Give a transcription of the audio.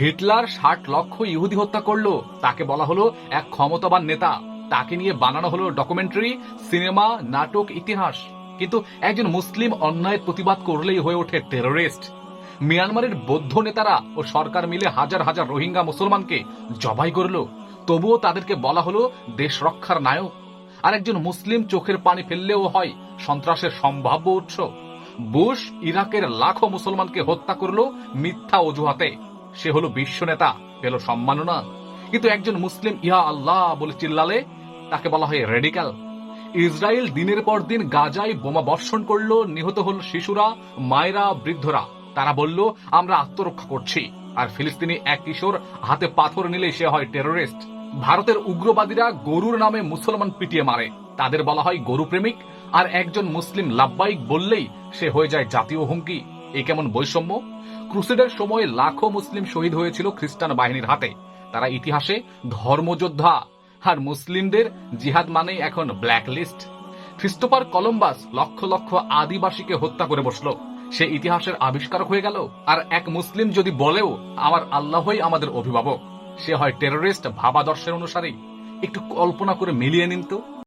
Hitler ষাট লক্ষ ইহুদি হত্যা করল। তাকে বলা হলো এক ক্ষমতাবান নেতা। তাকে নিয়ে বানানো হলো ডকুমেন্টারি, সিনেমা, নাটক, ইতিহাস। কিন্তু একজন মুসলিম অন্যায়ের প্রতিবাদ করলেই হয়ে ওঠে টেরোরিস্ট মিয়ানমারের বৌদ্ধ নেতারা ও সরকার মিলে হাজার হাজার রোহিঙ্গা মুসলমানকে জবাই করল। তবুও তাদেরকে বলা হলো দেশ রক্ষার নায়ক। আর একজন মুসলিম চোখের পানি ফেললেও হয় সন্ত্রাসের সম্ভাব্য উৎস। বুশ, ইরাকের লাখো মুসলমানকে হত্যা করল মিথ্যা অজুহাতে। সে হলো বিশ্ব নেতা পেল সম্মাননা। কিন্তু একজন মুসলিম ইহা আল্লাহ বলে চিল্লালে, তাকে বলা হয় রেডিক্যাল ইসরায়েল দিনের পর দিন গাজায় বোমা বর্ষণ করল, নিহত হল শিশুরা, মায়েরা, বৃদ্ধরা। তারা বলল, আমরা আত্মরক্ষা করছি। আর ফিলিস্তিনি এক কিশোর হাতে পাথর নিলে সে হয় টেরোরিস্ট ভারতের উগ্রবাদীরা গরুর নামে মুসলমান পিটিয়ে মারে। তাদের বলা হয় গরু প্রেমিক আর একজন মুসলিম লাভবাহিক বললেই সে হয়ে যায় জাতীয় হুমকি। এ কেমন বৈষম্য? ক্রুসেডের সময় লাখো মুসলিম শহীদ হয়েছিল খ্রিস্টান বাহিনীর হাতে। তারা ইতিহাসে ধর্মযোদ্ধা। আর মুসলিমদের জিহাদ মানেই এখন black list খ্রিস্টোফার Columbus lakh lakh আদিবাসীকে হত্যা করে বসল। সে ইতিহাসের আবিষ্কারক হয়ে গেল। আর এক মুসলিম যদি বলেও, আমার আল্লাহই আমাদের অভিভাবক। সে হয় টেরোরিস্ট ভাবাদর্শের অনুসারী। একটু কল্পনা করে মিলিয়ে নিন তো।